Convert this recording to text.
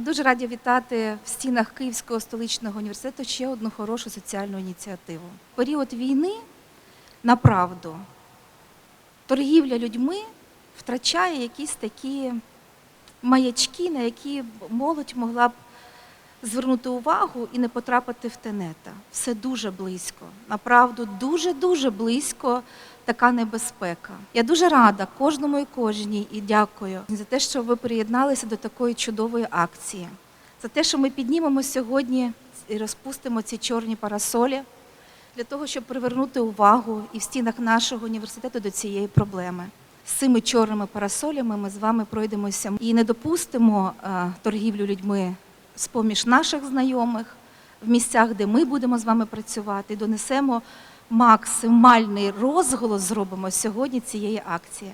дуже раді вітати в стінах Київського столичного університету ще одну хорошу соціальну ініціативу. В період війни на правду торгівля людьми втрачає якісь такі маячки, на які молодь могла б звернути увагу і не потрапити в тенета. Все дуже близько. Направду, дуже-дуже близько така небезпека. Я дуже рада кожному і кожній і дякую за те, що ви приєдналися до такої чудової акції, за те, що ми піднімемо сьогодні і розпустимо ці чорні парасолі для того, щоб привернути увагу і в стінах нашого університету до цієї проблеми. З цими чорними парасолями ми з вами пройдемося і не допустимо е, торгівлю людьми з поміж наших знайомих в місцях, де ми будемо з вами працювати, донесемо максимальний розголос зробимо сьогодні цієї акції.